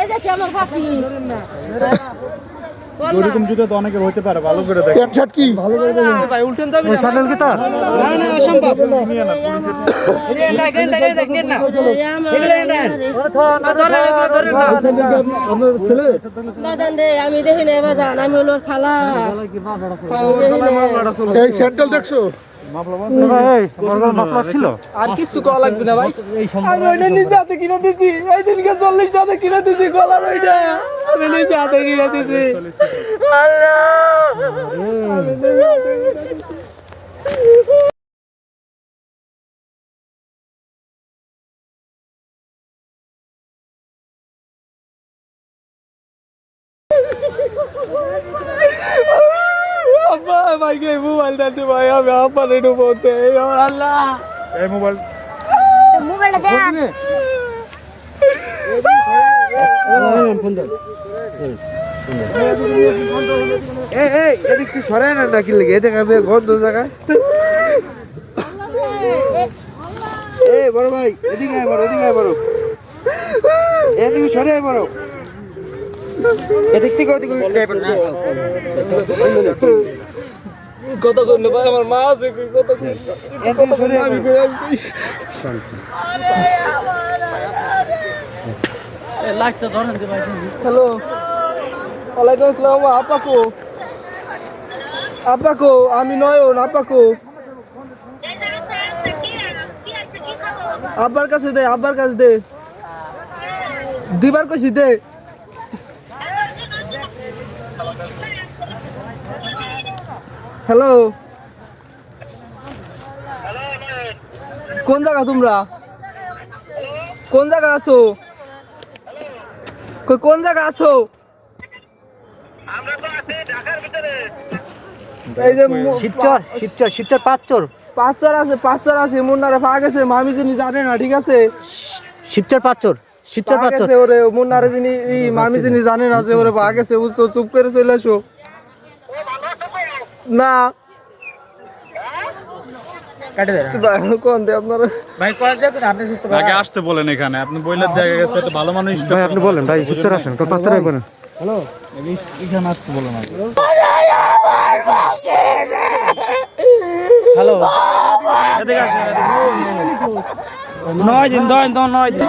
এই দেখি আমার পাখি। ওরকম জুতো তো অনেকের হতে পারে ভালো করে দেখ। প্যান্ট শার্ট কি? সাইকেল কি তার? আপনার ছেলে বাদান রে আমি দেখি না। বাদান আমি ওর খালা। এই স্যান্ডেল দেখছ? আর কিছু করা লাগবে না ভাই। আমি ওইটা নিজে হাতে কিনে দিছি। এই দিনকে চল্লিশ হাতে কিনে দিছি গলার ওইটা। আমি নিজে হাতে কিনে দিছি। ভাইকে মোবাইল দিতে ভাই আমি আব্বা রেডু বলতে আল্লাহ। এই মোবাইল এই এই এদিক তুই সরাই না নাকি লেগে? এদিকে আমি গন্ধ এই বড় ভাই এদিকে আয় বড় এদিকে আয় বড়। এদিকে সরে আয় বড়। এদিক থেকে ওদিকে কত করলে ভাই আমার মা আছে কত এদিকে সরে আয় হ্যালো। ওয়ালাইকুম আসসালাম আপাকো আপাকো আমি নয়ন আপাকো আব্বার কাছে দে আব্বার কাছে দে। দিবার কইছি দে। হ্যালো কোন জায়গা তোমরা? কোন জায়গা আছো? কই কোন জায়গা আছো? শিবচর শিবচর শিবচর পাঁচচর। পাঁচচার আছে পাঁচচার আছে মুন্নারে পা গেছে মামি যিনি জানে না ঠিক আছে? শিবচর পাঁচচর শিবচর পাঁচচর। ওরে মুন্নারে যিনি মামি যিনি জানে না যে ওরে পা গেছে ও চুপ- চুপ করে চলে আসো। না। কোন দে আপনার? আগে আসতে বলেন এখানে। আপনি বইলে দেখা গেছে একটা ভালো মানুষ ভাই আপনি বলেন ভাই শিবচর আসেন কত পাঁচচর বলেন এখানে আসতে বলেন আগে। নয় দিন দয় দয় নয় দিন।